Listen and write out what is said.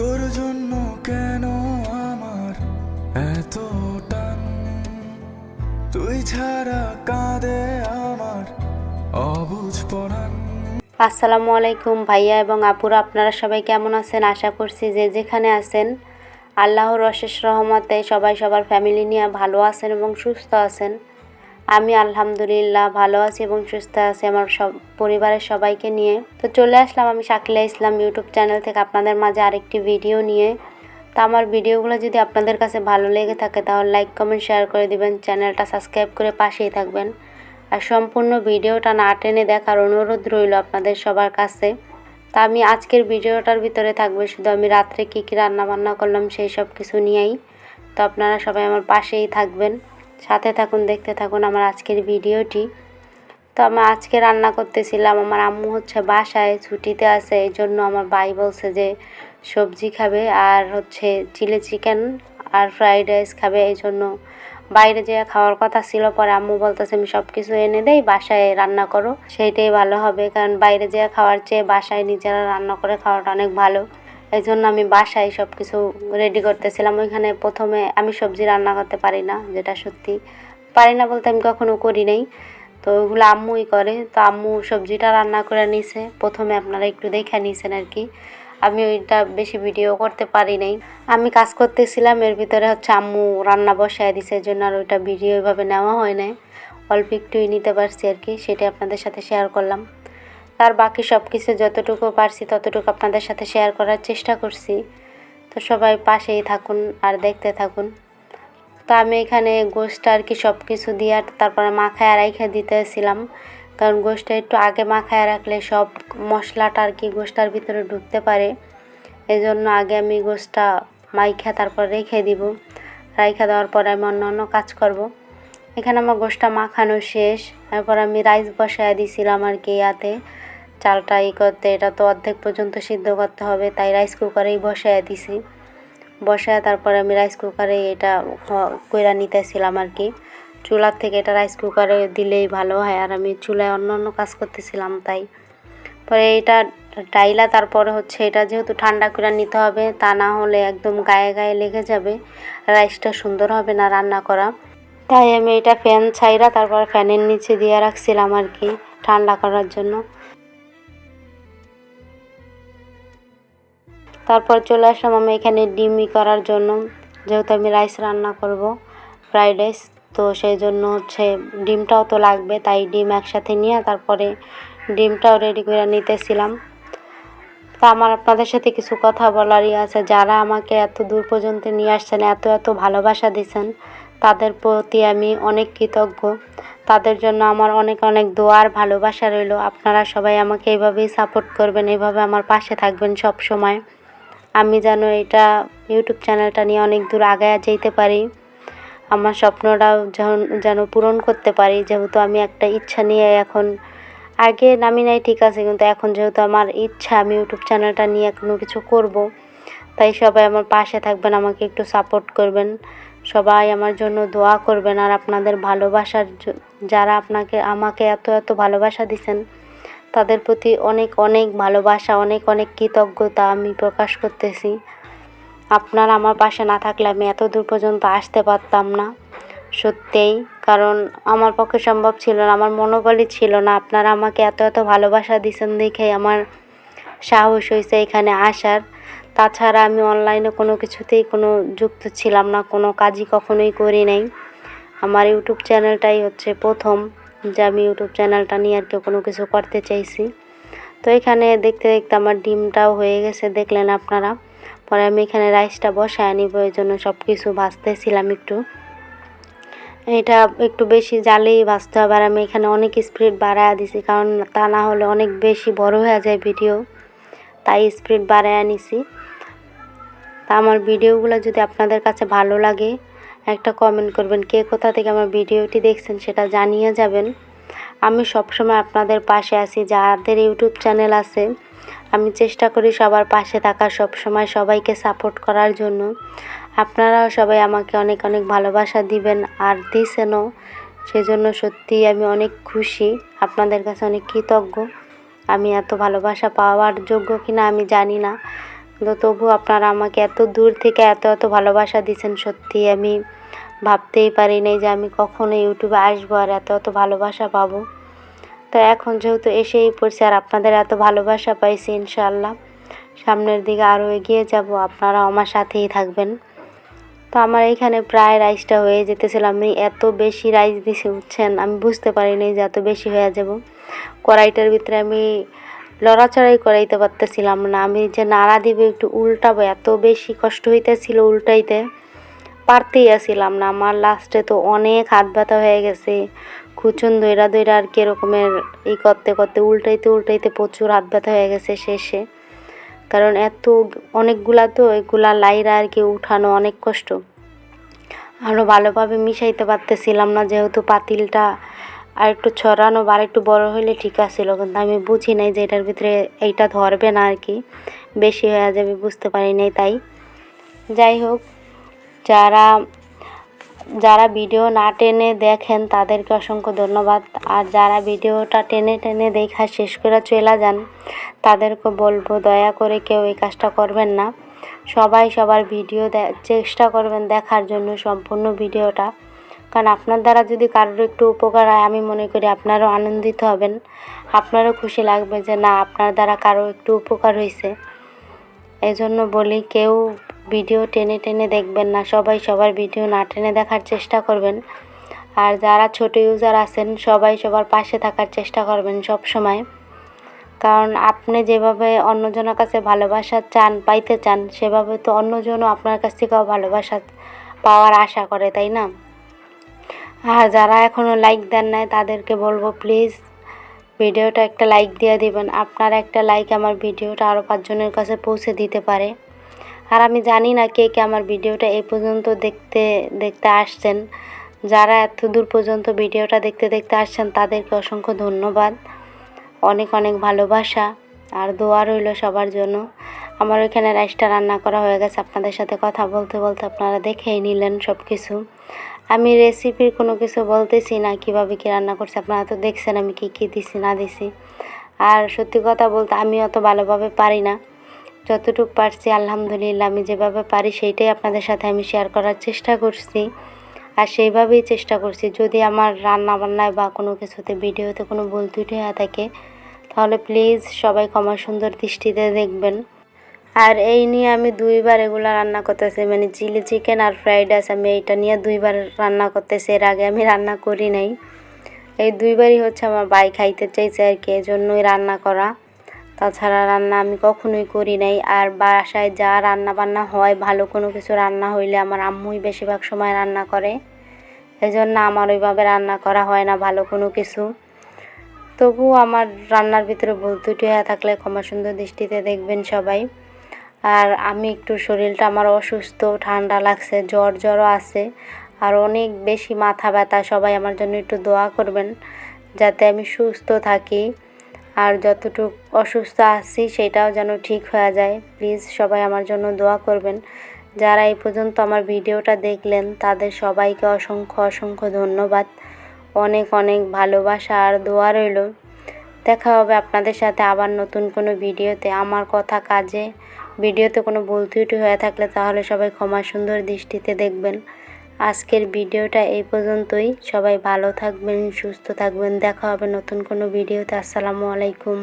তোর জন্য কেন আমার এত টান? তুই ছাড়া কাঁদে আমার অবুঝ পরাণ। আসসালামু আলাইকুম ভাইয়া এবং আপুরা, আপনারা সবাই কেমন আছেন? আশা করছি যে যেখানে আছেন, আল্লাহর অশেষ রহমতে সবাই সবার ফ্যামিলি নিয়ে ভালো আছেন এবং সুস্থ আছেন। আমি আলহামদুলিল্লাহ ভালো আছি এবং সুস্থ আছি আমার সব পরিবারের সবাইকে নিয়ে। তো চলে আসলাম আমি শাকিলা ইসলাম ইউটিউব চ্যানেল থেকে আপনাদের মাঝে আরেকটি ভিডিও নিয়ে। তো আমার ভিডিওগুলো যদি আপনাদের কাছে ভালো লেগে থাকে তাহলে লাইক, কমেন্ট, শেয়ার করে দিবেন, চ্যানেলটা সাবস্ক্রাইব করে পাশেই থাকবেন। আর সম্পূর্ণ ভিডিওটা না টেনে দেখার অনুরোধ রইল আপনাদের সবার কাছে। তা আমি আজকের ভিডিওটার ভিতরে থাকবে শুধু আমি রাত্রে কী কী রান্না বান্না করলাম সেই সব কিছু নিয়েই। তো আপনারা সবাই আমার পাশেই থাকবেন। সাথে থাকুন, দেখতে থাকুন আমার আজকের ভিডিওটি। তো আমি আজকে রান্না করতেছিলাম, আমার আম্মু হচ্ছে বাসায়, ছুটিতে আছে, এই জন্য আমার ভাই বলছে যে সবজি খাবে আর হচ্ছে চিলি চিকেন আর ফ্রাইড রাইস খাবে, এই জন্য বাইরে যে খাওয়ার কথা ছিল, পরে আম্মু বলতেছে আমি সব কিছু এনে দেই, বাসায় রান্না করো, সেইটাই ভালো হবে, কারণ বাইরে যে খাওয়ার চেয়ে বাসায় নিজেরা রান্না করে খাওয়াটা অনেক ভালো। এই জন্য আমি বাসায় সব কিছু রেডি করতেছিলাম। ওইখানে প্রথমে আমি সবজি রান্না করতে পারি না, যেটা সত্যি। পারি না বলতে আমি কখনো করি নাই। তো ওগুলো আম্মুই করে। তো আম্মু সবজিটা রান্না করে নিছে। প্রথমে আপনারা একটু দেখে নিছেন আর কি। আমি ওইটা বেশি ভিডিও করতে পারি নাই। আমি কাজ করতেছিলাম, এর ভিতরে হচ্ছে আম্মু রান্না বসায় দিছে জন্য আর ওইটা ভিডিও ওইভাবে নেওয়া হয় নাই। অল্প একটুই নিতে পারছি আর কি সেটা আপনাদের সাথে শেয়ার করলাম। তার বাকি সব কিছু যতটুকু পারছি, ততটুকু আপনাদের সাথে শেয়ার করার চেষ্টা করছি। তো সবাই পাশেই থাকুন আর দেখতে থাকুন। তো আমি এখানে গোষ্ঠটা আর কি সব কিছু দিয়ে আর তারপরে মাখায় রাইখে দিতেছিলাম। কারণ গোষ্ঠটা একটু আগে মাখায় রাখলে সব মশলাটা আর কি গোষ্ঠটার ভিতরে ঢুকতে পারে। এই জন্য আগে আমি গোষ্ঠটা মাইখা তারপর রেখে দিব। রাইখা দেওয়ার পরে আমি অন্য অন্য কাজ করব। এখানে আমার গোষ্ঠটা মাখানো শেষ। তারপর আমি রাইস বসায় দিছিলাম আর কি ইয়াতে। চালটা ই করতে, এটা তো অর্ধেক পর্যন্ত সিদ্ধ করতে হবে, তাই রাইস কুকারেই বসায় দিছি। বসায় তারপরে আমি রাইস কুকারে এটা কইরা নিতেছিলাম আর কি চুলার থেকে এটা রাইস কুকারে দিলেই ভালো হয়, আর আমি চুলায় অন্য অন্য কাজ করতেছিলাম তাই। পরে এটা ডাইলা, তারপরে হচ্ছে এটা যেহেতু ঠান্ডা করে নিতে হবে, তা না হলে একদম গায়ে গায়ে লেগে যাবে রাইসটা সুন্দর হবে না রান্না করা। তাই আমি এটা ফ্যান ছাইরা তারপর ফ্যানের নিচে দিয়ে রাখছিলাম আর কি ঠান্ডা করার জন্য। তারপর চলে আসলাম আমি এখানে ডিমই করার জন্য। যেহেতু আমি রাইস রান্না করব, ফ্রাইড রাইস, তো সেই জন্য হচ্ছে ডিমটাও তো লাগবে, তাই ডিম একসাথে নিয়ে তারপরে ডিমটাও রেডি করে নিতেছিলাম। তা আমার আপনাদের সাথে কিছু কথা বলারই আছে। যারা আমাকে এত দূর পর্যন্ত নিয়ে আসছেন, এত এত ভালোবাসা দিয়েছেন তাদের প্রতি আমি অনেক কৃতজ্ঞ। তাদের জন্য আমার অনেক অনেক দোয়ার ভালোবাসা রইল। আপনারা সবাই আমাকে এইভাবেই সাপোর্ট করবেন, এইভাবে আমার পাশে থাকবেন সব সময় আমি যেন এটা ইউটিউব চ্যানেলটা নিয়ে অনেক দূর আগায় যেতে পারি। আমার স্বপ্নটাও যেন পূরণ করতে পারি, যেহেতু আমি একটা ইচ্ছা নিয়ে এখন, আগে নামি নাই ঠিক আছে, কিন্তু এখন যেহেতু আমার ইচ্ছা, আমি ইউটিউব চ্যানেলটা নিয়ে কোনো কিছু করব, তাই সবাই আমার পাশে থাকবেন, আমাকে একটু সাপোর্ট করবেন। সবাই আমার জন্য দোয়া করবেন, আর আপনাদের ভালোবাসার যারা আপনাকে, আমাকে এত এত ভালোবাসা দিছেন তাদের প্রতি অনেক অনেক ভালোবাসা, অনেক অনেক কৃতজ্ঞতা আমি প্রকাশ করতেছি। আপনারা আমার পাশে না থাকলে আমি এত দূর পর্যন্ত আসতে পারতাম না। সত্যিই, কারণ আমার পক্ষে সম্ভব ছিল না, আমার মনোবলই ছিল না। আপনারা আমাকে এত এত ভালোবাসা দিয়েছেন দেখে আমার সাহস হয়েছে এখানে আসার। তাছাড়া আমি অনলাইনে কোনো কিছুতেই কোনো যুক্ত ছিলাম না, কোনো কাজই কখনোই করি নাই। আমার ইউটিউব চ্যানেলটাই হচ্ছে প্রথম। যে আমি ইউটিউব চ্যানেলটা নিয়ে আর কেউ কোনো কিছু করতে চাইছি। তো এখানে দেখতে দেখতে আমার ডিমটাও হয়ে গেছে, দেখলেন আপনারা। পরে আমি এখানে রাইসটা বসায় নিব, এই জন্য সব কিছু ভাজতেছিলাম একটু। এটা একটু বেশি জালেই ভাজতে হবে, আর আমি এখানে অনেক স্পিড বাড়ায় দিছি, কারণ তা না হলে অনেক বেশি বড় হয়ে যায় ভিডিও। তাই স্পিড বাড়ায় নিছি। তা আমার ভিডিওগুলো যদি আপনাদের কাছে ভালো লাগে একটা কমেন্ট করবেন, কে কোথা থেকে আমার ভিডিওটি দেখছেন সেটা জানিয়ে যাবেন। আমি সবসময় আপনাদের পাশে আছি, যাদের ইউটিউব চ্যানেল আছে, আমি চেষ্টা করি সবার পাশে থাকার সবসময় সবাইকে সাপোর্ট করার জন্য। আপনারাও সবাই আমাকে অনেক অনেক ভালোবাসা দিবেন আর দিছেনও। সেজন্য সত্যিই আমি অনেক খুশি, আপনাদের কাছে অনেক কৃতজ্ঞ। আমি এত ভালোবাসা পাওয়ার যোগ্য কিনা আমি জানি না। তো তবু আপনারা আমাকে এত দূর থেকে এত এত ভালোবাসা দিয়েছেন সত্যি আমি ভাবতেই পারি নাই যে আমি কখনো ইউটিউবে আসব আর এত এত ভালোবাসা পাবো। তো এখন যেহেতু এসেই পড়ছি আর আপনাদের এত ভালোবাসা পাইছি ইনশাল্লাহ সামনের দিকে আরও এগিয়ে যাব আপনারা আমার সাথেই থাকবেন। তো আমার এইখানে প্রায় রাইসটা হয়ে যেতেছিল, আমি এত বেশি রাইস দিছি উঠছেন আমি বুঝতে পারিনি যে এত বেশি হয়ে যাব। কড়াইটার ভিতরে আমি লড়াচড়াই করাইতে পারতেছিলাম না, আমি যে নাড়া দিবে, একটু উল্টাবো, এত বেশি কষ্ট হইতেছিল উল্টাইতে। পারতেই আসিলাম না। আমার লাস্টে তো অনেক হাত ব্যথা হয়ে গেছে। খুচুন দইরা দইরা আর কি রকমের ই করতে করতে, উল্টাইতে উল্টাইতে প্রচুর হাত ব্যথা হয়ে গেছে শেষে। কারণ এত অনেকগুলা তো এগুলা লাইরা আর কি উঠানো অনেক কষ্ট। আরও ভালোভাবে মিশাইতে পারতেছিলাম না, যেহেতু পাতিলটা আর একটু ছড়ানো বা একটু বড় হলে ঠিক আছিল। কিন্তু আমি বুঝি নাই যে এটার ভিতরে এইটা ধরবে না আর কি। বেশি হয়ে যাবে, বুঝতে পারি নাই তাই। যাই হোক যারা যারা ভিডিও না টেনে দেখেন, তাদেরকে অসংখ্য ধন্যবাদ। আর যারা ভিডিওটা টেনে টেনে দেখা শেষ করে চলে যান, তাদেরকে বলব দয়া করে কেউ এই কাজটা করবেন না। সবাই সবার ভিডিও চেষ্টা করবেন দেখার জন্য সম্পূর্ণ ভিডিওটা। কারণ আপনার দ্বারা যদি কারোর একটু উপকার হয়, আমি মনে করি আপনারও আনন্দিত হবেন। আপনারও খুশি লাগবে যে, না, আপনার দ্বারা কারও একটু উপকার হয়েছে এই জন্য বলি, কেউ ভিডিও টেনে টেনে দেখবেন না, সবাই সবার ভিডিও না টেনে দেখার চেষ্টা করবেন। আর যারা ছোট ইউজার আছেন, সবাই সবার পাশে থাকার চেষ্টা করবেন সব সময় কারণ আপনি যেভাবে অন্যজনের কাছে ভালোবাসা চান, পাইতে চান, সেভাবে তো অন্যজনও আপনার কাছ থেকেও ভালোবাসা পাওয়ার আশা করে, তাই না? আর যারা এখনও লাইক দেন নাই, তাদেরকে বলব প্লিজ ভিডিওটা একটা লাইক দিয়ে দিবেন। আপনার একটা লাইক আমার ভিডিওটা আরও পাঁচজনের কাছে পৌঁছে দিতে পারে। আর আমি জানি না কে কে আমার ভিডিওটা এই পর্যন্ত দেখতে দেখতে আসছেন। যারা এত দূর পর্যন্ত ভিডিওটা দেখতে দেখতে আসছেন, তাদেরকে অসংখ্য ধন্যবাদ। অনেক অনেক ভালোবাসা আর দোয়া রইল সবার জন্য। আমার ওইখানে রাইসটা রান্না করা হয়ে গেছে। আপনাদের সাথে কথা বলতে বলতে আপনারা দেখেই নিলেন সব কিছু আমি রেসিপির কোনো কিছু বলতেছি না, কীভাবে কি রান্না করছি আপনারা তো দেখছেন আমি কি কি দিছি, না দিছি। আর সত্যি কথা বলতে আমি অত ভালোভাবে পারি না। যতটুকু পারছি, আলহামদুলিল্লাহ, আমি যেভাবে পারি সেইটাই আপনাদের সাথে আমি শেয়ার করার চেষ্টা করছি। আর সেইভাবেই চেষ্টা করছি, যদি আমার রান্না বান্নায় বা কোনো কিছুতে, ভিডিওতে কোনো ভুল ত্রুটি হয়ে থাকে, তাহলে প্লিজ সবাই ক্ষমা সুন্দর দৃষ্টিতে দেখবেন। আর এই নিয়ে আমি দুইবার এগুলো রান্না করতেছি মানে চিলি চিকেন আর ফ্রাইড রাইস আমি এইটা নিয়ে দুইবার রান্না করতেছি, এর আগে আমি রান্না করি নাই। এই দুইবারই হচ্ছে আমার ভাই খাইতে চাইছে আর কি, এজন্যই রান্না করা। তাছাড়া রান্না আমি কখনোই করি নাই। আর বাসায় যা রান্না বান্না হয়, ভালো কোনো কিছু রান্না হইলে আমার আম্মুই বেশিরভাগ সময় রান্না করে। এই জন্য আমার ওইভাবে রান্না করা হয় না, ভালো কোনো কিছু। তবুও আমার রান্নার ভিতরে ভুল ত্রুটি হয়ে থাকলে ক্ষমা সুন্দর দৃষ্টিতে দেখবেন সবাই। আর আমি একটু শরীরটা আমার অসুস্থ, ঠান্ডা লাগছে, জ্বর জ্বরও আছে। আর অনেক বেশি মাথা ব্যথা, সবাই আমার জন্য একটু দোয়া করবেন। যাতে আমি সুস্থ থাকি। আর যতটুকু অসুস্থ আছি সেটাও যেন ঠিক হয়ে যায়। প্লিজ সবাই আমার জন্য দোয়া করবেন। যারা এই পর্যন্ত আমার ভিডিওটা দেখলেন, তাদের সবাইকে অসংখ্য অসংখ্য ধন্যবাদ। অনেক অনেক ভালোবাসা আর দোয়া রইল। দেখা হবে আপনাদের সাথে আবার নতুন কোনো ভিডিওতে। আমার কথা কাজে। ভিডিওতে কোনো ভুল ত্রুটি হয়ে থাকলে তাহলে সবাই ক্ষমা সুন্দর দৃষ্টিতে দেখবেন। আজকের ভিডিওটা এই পর্যন্তই। সবাই ভালো থাকবেন, সুস্থ থাকবেন। দেখা হবে নতুন কোনো ভিডিওতে। আসসালামু আলাইকুম।